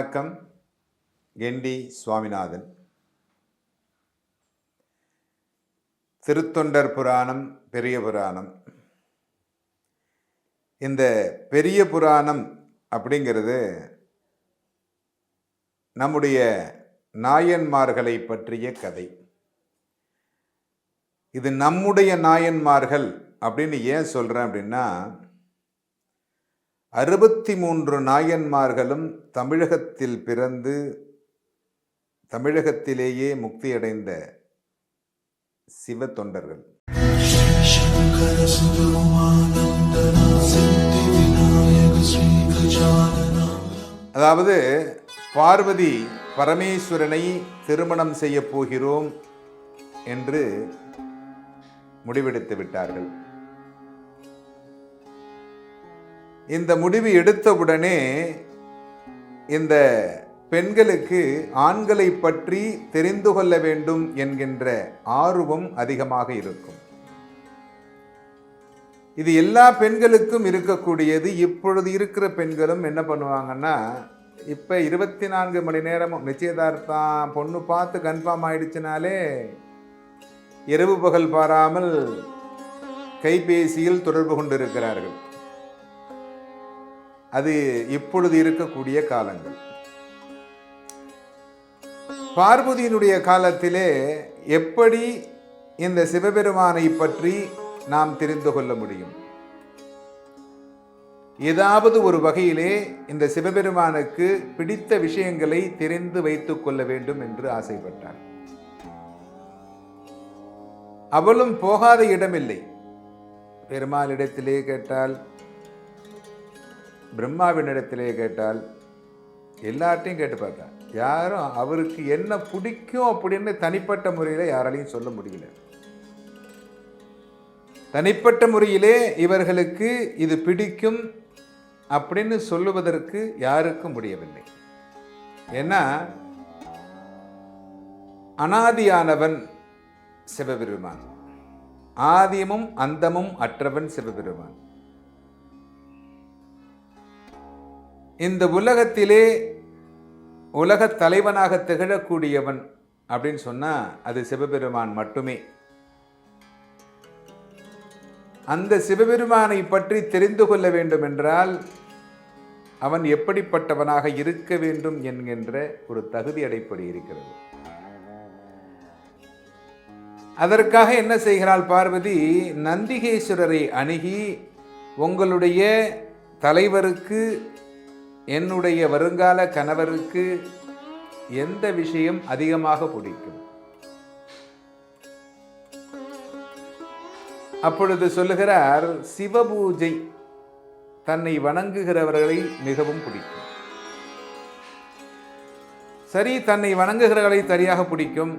வணக்கம் என்டி சுவாமிநாதன். திருத்தொண்டர் புராணம் பெரிய புராணம். இந்த பெரிய புராணம் அப்படிங்கிறது நம்முடைய நாயன்மார்களை பற்றிய கதை. இது நம்முடைய நாயன்மார்கள் அப்படின்னு ஏன் சொல்கிறேன் அப்படின்னா அறுபத்தி மூன்று நாயன்மார்களும் தமிழகத்தில் பிறந்து தமிழகத்திலேயே முக்தியடைந்த சிவ தொண்டர்கள் அதாவது பார்வதி பரமேஸ்வரனை திருமணம் செய்ய போகிறோம் என்று முடிவெடுத்து விட்டார்கள். இந்த முடிவு எடுத்தவுடனே இந்த பெண்களுக்கு ஆண்களை பற்றி தெரிந்து கொள்ள வேண்டும் என்கின்ற ஆர்வம் அதிகமாக இருக்கும். இது எல்லா பெண்களுக்கும் இருக்கக்கூடியது. இப்பொழுது இருக்கிற பெண்களும் என்ன பண்ணுவாங்கன்னா இப்போ இருபத்தி நான்கு மணி நேரமும் நிச்சயதார்த்தம் பொண்ணு பார்த்து கன்ஃபார்ம் ஆயிடுச்சுனாலே இரவு பகல் பாராமல் கைபேசியில் தொடர்பு கொண்டிருக்கிறார்கள். அது இப்பொழுது இருக்கக்கூடிய காலங்கள். பார்வதியினுடைய காலத்திலே எப்படி இந்த சிவபெருமானை பற்றி நாம் தெரிந்து கொள்ள முடியும்? ஏதாவது ஒரு வகையிலே இந்த சிவபெருமானுக்கு பிடித்த விஷயங்களை தெரிந்து வைத்துக் கொள்ள வேண்டும் என்று ஆசைப்பட்டார். அவளும் போகாத இடமில்லை. பெருமாளிடத்திலே கேட்டால் பிரம்மாவினிடத்திலே கேட்டால் எல்லார்ட்டையும் கேட்டு பார்த்தா யாரும் அவருக்கு என்ன பிடிக்கும் அப்படின்னு தனிப்பட்ட முறையில் யாராலையும் சொல்ல முடியல. தனிப்பட்ட முறையிலே இவர்களுக்கு இது பிடிக்கும் அப்படின்னு சொல்லுவதற்கு யாருக்கும் முடியவில்லை. ஏன்னா அனாதியானவன் சிவபெருமான். ஆதியமும் அந்தமும் அற்றவன் சிவபெருமான். இந்த உலகத்திலே உலகத் தலைவனாக திகழக்கூடியவன் அப்படின்னு சொன்னால் அது சிவபெருமான் மட்டுமே. அந்த சிவபெருமானை பற்றி தெரிந்து கொள்ள வேண்டும் என்றால் அவன் எப்படிப்பட்டவனாக இருக்க வேண்டும் என்கின்ற ஒரு தகுதி அடைப்படி இருக்கிறது. அதற்காக என்ன செய்கிறாள் பார்வதி? நந்திகேஸ்வரரை அணுகி உங்களுடைய தலைவருக்கு என்னுடைய வருங்கால கணவருக்கு எந்த விஷயம் அதிகமாக பிடிக்கும்? அப்பொழுது சொல்லுகிறார் சிவபூஜை தன்னை வணங்குகிறவர்களை மிகவும் பிடிக்கும். சரி தன்னை வணங்குகிறவர்களை சரியாக பிடிக்கும்.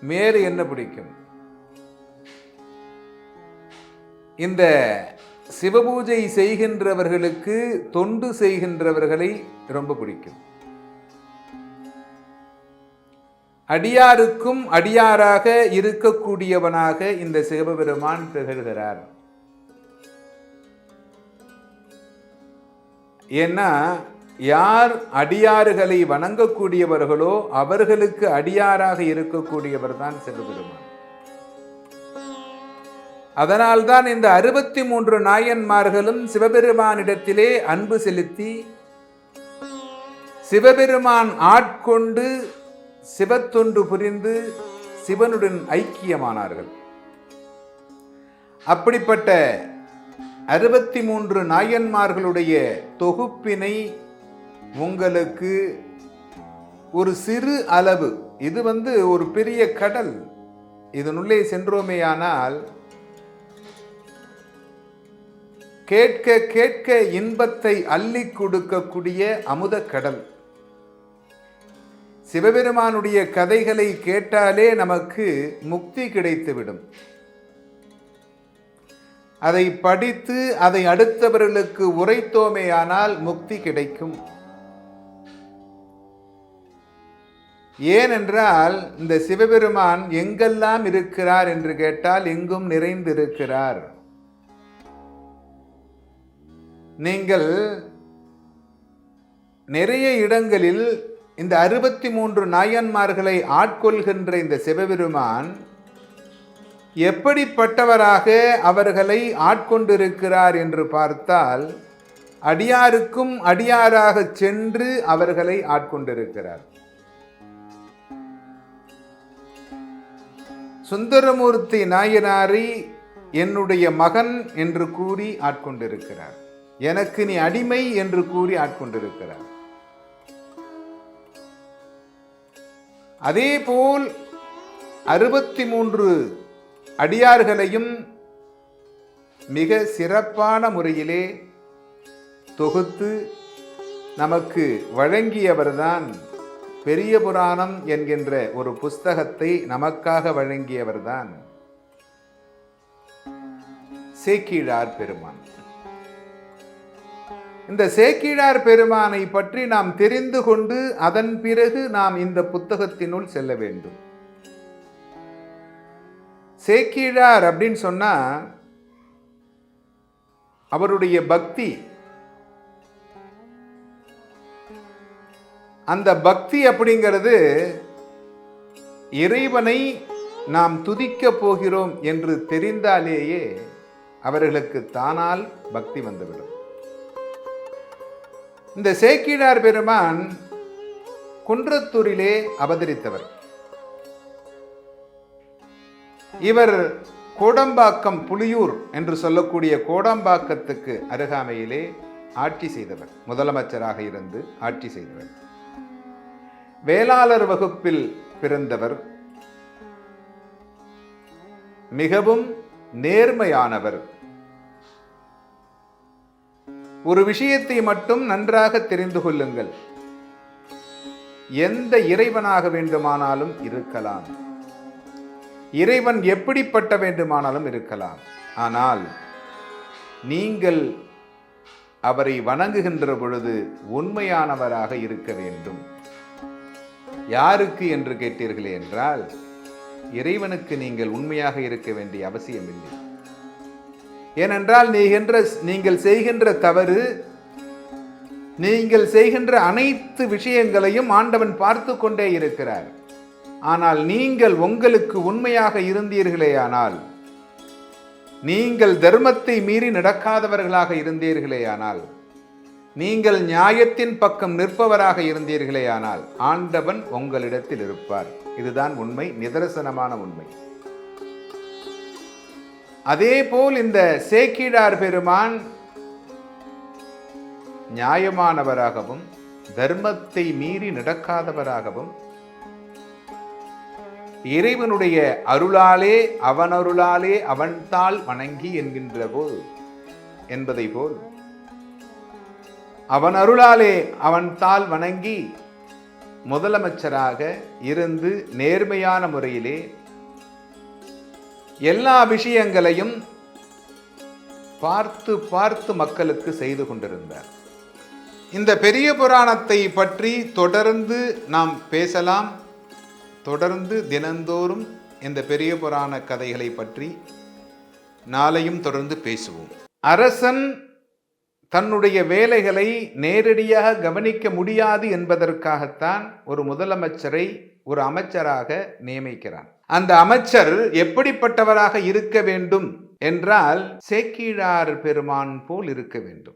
மேறு என்ன பிடிக்கும்? இந்த சிவபூஜை செய்கின்றவர்களுக்கு தொண்டு செய்கின்றவர்களை ரொம்ப பிடிக்கும். அடியாருக்கும் அடியாராக இருக்கக்கூடியவனாக இந்த சிவபெருமான் திகழ்கிறார். ஏன்னா யார் அடியாறுகளை வணங்கக்கூடியவர்களோ அவர்களுக்கு அடியாராக இருக்கக்கூடியவர் தான் சிவபெருமான். அதனால்தான் இந்த அறுபத்தி மூன்று நாயன்மார்களும் சிவபெருமானிடத்திலே அன்பு செலுத்தி சிவபெருமான் ஆட்கொண்டு சிவத்தொண்டு புரிந்து சிவனுடன் ஐக்கியமானார்கள். அப்படிப்பட்ட அறுபத்தி மூன்று நாயன்மார்களுடைய தொகுப்பினை உங்களுக்கு ஒரு சிறு அளவு இது வந்து ஒரு பெரிய கடல் இதனுள்ளே சென்றோமேயானால் கேட்க கேட்க இன்பத்தை அள்ளி கொடுக்கக்கூடிய அமுத கடல். சிவபெருமானுடைய கதைகளை கேட்டாலே நமக்கு முக்தி கிடைத்துவிடும். அதை படித்து அதை அடுத்தவர்களுக்கு உரைத்தோமேயானால் முக்தி கிடைக்கும். ஏனென்றால் இந்த சிவபெருமான் எங்கெல்லாம் இருக்கிறார் என்று கேட்டால் எங்கும் நிறைந்திருக்கிறார். நீங்கள் நிறைய இடங்களில் இந்த அறுபத்தி மூன்று நாயன்மார்களை ஆட்கொள்கின்ற இந்த சிவபெருமான் எப்படிப்பட்டவராக அவர்களை ஆட்கொண்டிருக்கிறார் என்று பார்த்தால் அடியாருக்கும் அடியாராக சென்று அவர்களை ஆட்கொண்டிருக்கிறார். சுந்தரமூர்த்தி நாயனாரை என்னுடைய மகன் என்று கூறி ஆட்கொண்டிருக்கிறார். எனக்கு நீ அடிமை என்று கூறி ஆட்கொண்டிருக்கிறார். அதேபோல் அறுபத்தி மூன்று அடியார்களையும் மிக சிறப்பான முறையிலே தொகுத்து நமக்கு வழங்கியவர்தான் பெரிய புராணம் என்கின்ற ஒரு புஸ்தகத்தை நமக்காக வழங்கியவர்தான் சேக்கீழார் பெருமான். இந்த சேக்கிழார் பெருமானை பற்றி நாம் தெரிந்து கொண்டு அதன் பிறகு நாம் இந்த புத்தகத்தினுள் செல்ல வேண்டும். சேக்கிழார் அப்படின்னு சொன்னால் அவருடைய பக்தி. அந்த பக்தி அப்படிங்கிறது இறைவனை நாம் துதிக்கப் போகிறோம் என்று தெரிந்தாலேயே அவர்களுக்கு தானால் பக்தி வந்துவிடும். இந்த சேக்கிழார் பெருமான் குன்றத்தூரிலே அவதரித்தவர். இவர் கோடம்பாக்கம் புலியூர் என்று சொல்லக்கூடிய கோடம்பாக்கத்துக்கு அருகாமையிலே ஆட்சி செய்தவர். முதலமைச்சராக இருந்து ஆட்சி செய்தவர். வேளாளர் வகுப்பில் பிறந்தவர். மிகவும் நேர்மையானவர். ஒரு விஷயத்தை மட்டும் நன்றாக தெரிந்து கொள்ளுங்கள். எந்த இறைவனாக வேண்டுமானாலும் இருக்கலாம். இறைவன் எப்படிப்பட்ட வேண்டுமானாலும் இருக்கலாம். ஆனால் நீங்கள் அவரை வணங்குகின்ற பொழுது உண்மையானவராக இருக்க வேண்டும். யாருக்கு என்று கேட்டீர்களே என்றால் இறைவனுக்கு நீங்கள் உண்மையாக இருக்க வேண்டிய அவசியமில்லை. ஏனென்றால் நீகின்ற நீங்கள் செய்கின்ற தவறு நீங்கள் செய்கின்ற அனைத்து விஷயங்களையும் ஆண்டவன் பார்த்து கொண்டே இருக்கிறார். ஆனால் நீங்கள் உங்களுக்கு உண்மையாக இருந்தீர்களேயானால் நீங்கள் தர்மத்தை மீறி நடக்காதவர்களாக இருந்தீர்களேயானால் நீங்கள் நியாயத்தின் பக்கம் நிற்பவராக இருந்தீர்களேயானால் ஆண்டவன் உங்களிடத்தில் இருப்பார். இதுதான் உண்மை நிதர்சனமான உண்மை. அதேபோல் இந்த சேக்கிடார் பெருமான் நியாயமானவராகவும் தர்மத்தை மீறி நடக்காதவராகவும் இறைவனுடைய அருளாலே அவன் அருளாலே அவன்தாள் வணங்கி என்கின்ற போது என்பதை போல் அவன் அருளாலே அவன் தாள் வணங்கி முதலமைச்சராக இருந்து நேர்மையான முறையிலே எல்லா விஷயங்களையும் பார்த்து பார்த்து மக்களுக்கு செய்து கொண்டிருந்தார். இந்த பெரிய புராணத்தை பற்றி தொடர்ந்து நாம் பேசலாம். தொடர்ந்து தினந்தோறும் இந்த பெரிய புராண கதைகளை பற்றி நாளையும் தொடர்ந்து பேசுவோம். அரசன் தன்னுடைய வேலைகளை நேரடியாக கவனிக்க முடியாது என்பதற்காகத்தான் ஒரு முதலமைச்சரை ஒரு அமைச்சராக நியமிக்கிறான். அந்த அமைச்சர் எப்படிப்பட்டவராக இருக்க வேண்டும் என்றால் சேக்கிழார் பெருமான் போல் இருக்க வேண்டும்.